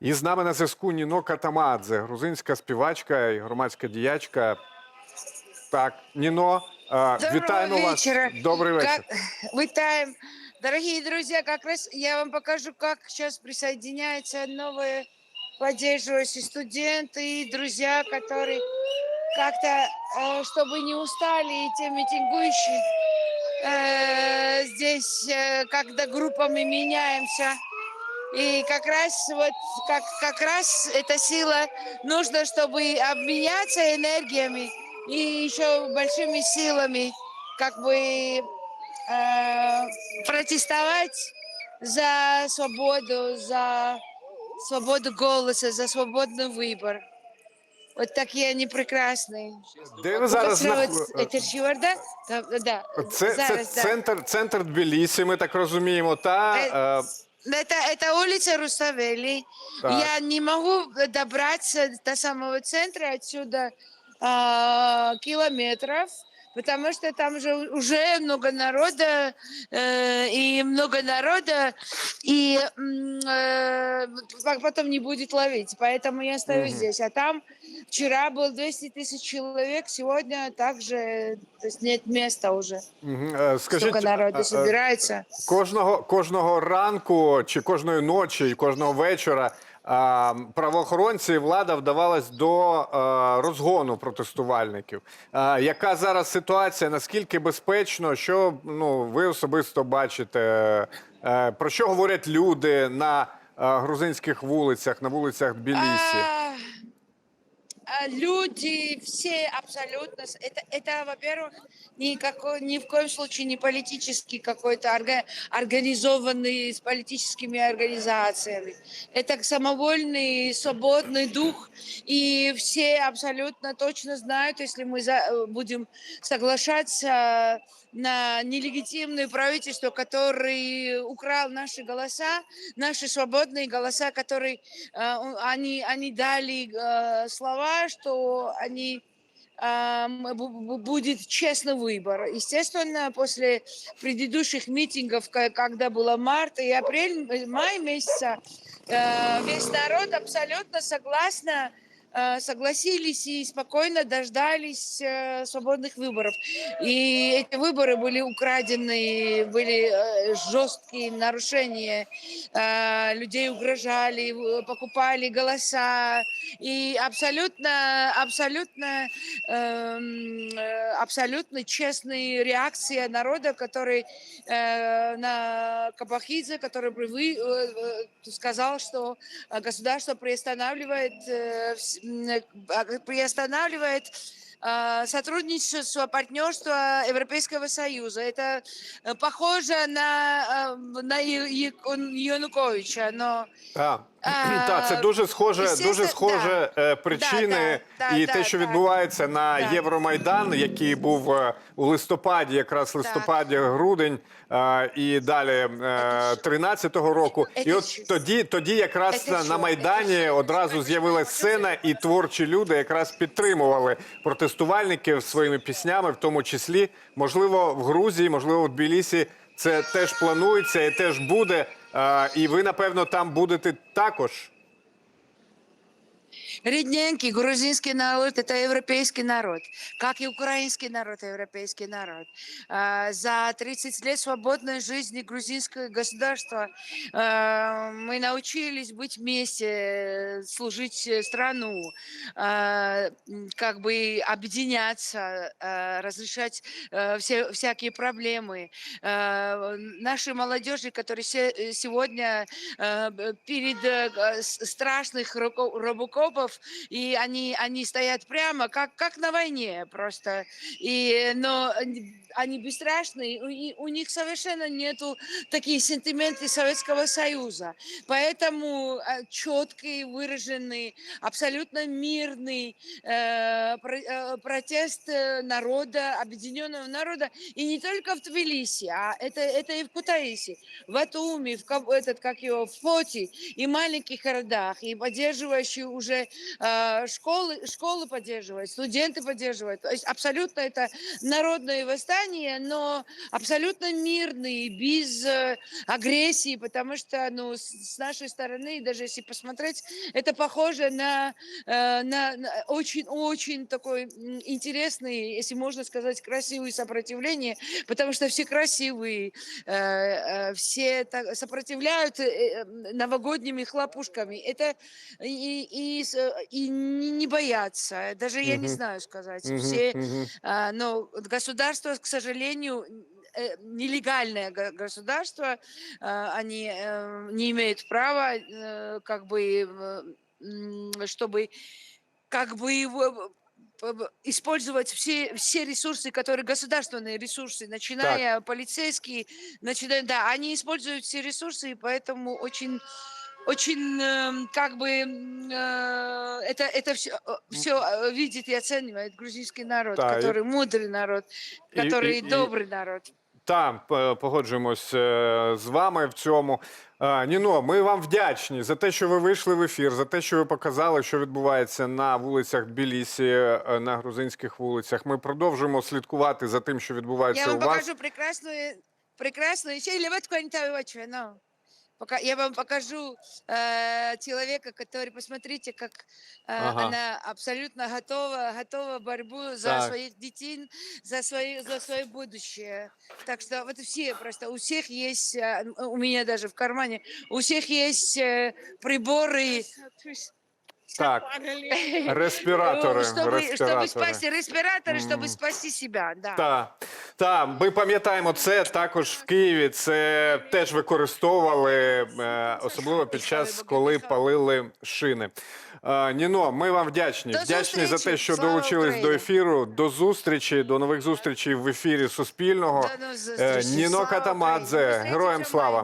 І з нами на зв'язку Ніно Катамадзе, грузинська співачка і громадська діячка. Так, Ніно, е, Доброго вітаємо вечера. вас. Добрий вечір. Как... Витаем. Дорогие друзья, как раз я вам покажу, как сейчас присоединяются новые поддерживающие студенты и друзья, которые как-то, э, чтобы не устали, и те митингующие, э, здесь, э, когда группами меняемся, и как раз вот как, как раз эта сила нужно, чтобы обменяться энергиями и еще большими силами, как бы э, протестовать за свободу, за свободу голоса, за свободный выбор. Вот такие они прекрасные. Де ви зараз Показывают знаху- это Чиварда? Да, да. Це, це Зараз, да. центр, центр Тбілісі, ми так розуміємо. Та е, Это, это улица Руставели. Так. Я не могу добраться до самого центра отсюда а, километров, потому что там же уже много народа, э, и много народа, и э, потом не будет ловить. Поэтому я стою Мгм. здесь. А там вчера было 200 тысяч человек, сегодня также то есть нет места уже. мгм, е, скажіть, Столько народу е, е, собирается. кожного, кожного ранку чи кожної ночі, і кожного вечора а, правоохоронці і влада вдавалась до а, розгону протестувальників. А, яка зараз ситуація? Наскільки безпечно? Що ну ви особисто бачите? Е, про що говорять люди на а, грузинських вулицях, на вулицях Тбілісі? А, люди все абсолютно... Это, это во-первых, никакой, ни в коем случае не политический какой-то орга- организованный с политическими организациями. Это самовольный, свободный дух. И все абсолютно точно знают, если мы за- э, будем соглашаться на нелегитимное правительство, который украл наши голоса, наши свободные голоса, которые у- они, они дали э, слова, что они бу- будет честный выбор. Естественно, после предыдущих митингов, когда было март и апрель, э, май месяца, э, весь народ абсолютно согласно согласились и спокойно дождались э, свободных выборов. И эти выборы были украдены, были э, жесткие нарушения, э, людей угрожали, э, покупали голоса, и абсолютно, абсолютно, эм, э, абсолютно честная реакция народа, который э, на Кабахидзе, который привы- э, э, сказал, что э, государство приостанавливает, э, э, приостанавливает э, сотрудничество, партнерство Европейского Союза. Это э, похоже на, э, на Януковича, но А, так, це дуже схоже, дуже схоже е, причини Да, да, і да, те, да, що да. відбувається на Да. Євромайдан, який був е, у листопаді, якраз листопаді, грудень е, і далі е, 13-го року. І от тоді, тоді якраз Це на, що? майдані Це що? одразу з'явилася сцена, і творчі люди якраз підтримували протестувальників своїми піснями, в тому числі, можливо, в Грузії, можливо, в Тбілісі. Це теж планується і теж буде. Е, І ви, напевно, там будете також. Редненький грузинский народ – это европейский народ, как и украинский народ – европейский народ. А, За 30 лет свободной жизни грузинского государства мы научились быть вместе, служить страну, а, как бы объединяться, а, разрешать все, всякие проблемы. Наши молодежи, которые се- сегодня перед страшных руко- робокопов, и они, они стоят прямо, как, как на войне просто. И, но они- бесстрашные, и у них совершенно нету такие сентименты Советского Союза. Поэтому четкий, выраженный, абсолютно мирный э, э, протест э, народа, объединенного народа, и не только в Тбилиси, а это, это и в Кутаиси, в Атуме, в этот, как его, в Фоти и маленьких городах, и поддерживающие уже э, школы, школы поддерживают, студенты поддерживают. То есть абсолютно это народное восстание, но абсолютно мирные, без э, агрессии, потому что, ну, с, нашей стороны, даже если посмотреть, это похоже на, э, на, на очень-очень такой интересный, если можно сказать, красивый сопротивление, потому что все красивые, э, э, все сопротивляют э, э, новогодними хлопушками. Это и, и, и не не боятся. Даже я не знаю сказать. Все, а, но государство, к сожалению, э, нелегальное го- государство, а, они э, не имеют права, э, как бы, э, чтобы, как бы его использовать все, все ресурсы, которые государственные ресурсы, начиная полицейские, начиная, да, они используют все ресурсы, и поэтому очень очень эм, как бы м, э, это это все все видит и оценивает грузинский народ, Да, и- который мудрый народ, и- который и- добрый народ. Та, п- погоджуємось е, з вами в цьому. Е, Ніно, ми вам вдячні за те, що ви вийшли в ефір, за те, що ви показали, що відбувається на вулицях Тбілісі, е, на грузинських вулицях. Ми продовжуємо слідкувати за тим, що Я відбувається вам у вас. покажу прекрасную прекрасную еще или вот какой-нибудь ну, Пока я вам покажу э, человека, который, посмотрите, как э, Ага. она абсолютно готова, готова борьбу за Так. своих детей, за свои, за свое будущее. Так что вот все просто, у всех есть, э, у меня даже в кармане, у всех есть э, приборы, Так, респіратори. э, чтобы, респіратори. чтобы спасти респираторы, чтобы Мгм. спасти себя, да. Так, та, ми пам'ятаємо це також в Києві. Це теж використовували, е, особливо під час, коли палили шини. Е, Ніно, ми вам вдячні. До вдячні за те, зустрічі. що Слава долучились до Україні. ефіру. До зустрічі, до нових зустрічей в ефірі Суспільного. До нових Е, зустрічей. Ніно Слава Катамадзе, Україні. героям Зустрічі в слава.